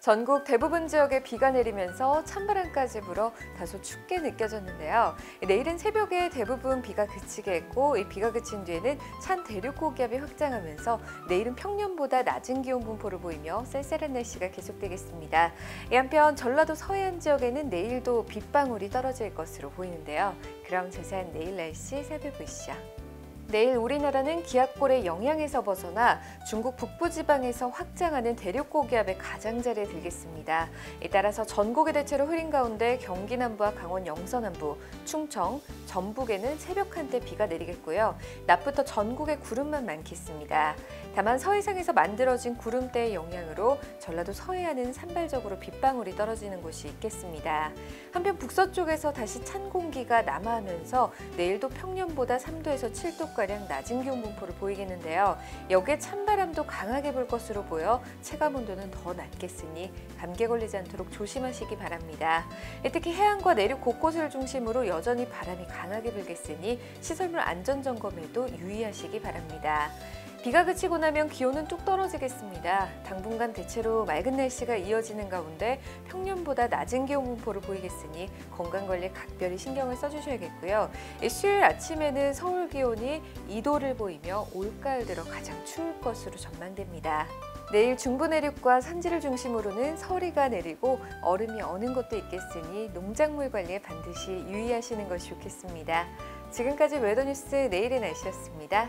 전국 대부분 지역에 비가 내리면서 찬바람까지 불어 다소 춥게 느껴졌는데요. 내일은 새벽에 대부분 비가 그치게 했고 이 비가 그친 뒤에는 찬 대륙 고기압이 확장하면서 내일은 평년보다 낮은 기온 분포를 보이며 쌀쌀한 날씨가 계속되겠습니다. 이 한편 전라도 서해안 지역에는 내일도 빗방울이 떨어질 것으로 보이는데요. 그럼 자세한 내일 날씨 살펴보시죠. 내일 우리나라는 기압골의 영향에서 벗어나 중국 북부지방에서 확장하는 대륙 고기압의 가장자리에 들겠습니다. 따라서 전국에 대체로 흐린 가운데 경기 남부와 강원 영서 남부, 충청, 전북에는 새벽 한때 비가 내리겠고요. 낮부터 전국에 구름만 많겠습니다. 다만 서해상에서 만들어진 구름대의 영향으로 전라도 서해안은 산발적으로 빗방울이 떨어지는 곳이 있겠습니다. 한편 북서쪽에서 다시 찬 공기가 남하하면서 내일도 평년보다 3도에서 7도 가량 낮은 기온 분포를 보이겠는데요. 여기에 찬바람도 강하게 불 것으로 보여 체감 온도는 더 낮겠으니 감기에 걸리지 않도록 조심하시기 바랍니다. 특히 해안과 내륙 곳곳을 중심으로 여전히 바람이 강하게 불겠으니 시설물 안전 점검에도 유의하시기 바랍니다. 비가 그치고 나면 기온은 뚝 떨어지겠습니다. 당분간 대체로 맑은 날씨가 이어지는 가운데 평년보다 낮은 기온 분포를 보이겠으니 건강 관리에 각별히 신경을 써주셔야겠고요. 수요일 아침에는 서울 기온이 2도를 보이며 올가을 들어 가장 추울 것으로 전망됩니다. 내일 중부 내륙과 산지를 중심으로는 서리가 내리고 얼음이 어는 곳도 있겠으니 농작물 관리에 반드시 유의하시는 것이 좋겠습니다. 지금까지 웨더뉴스 내일의 날씨였습니다.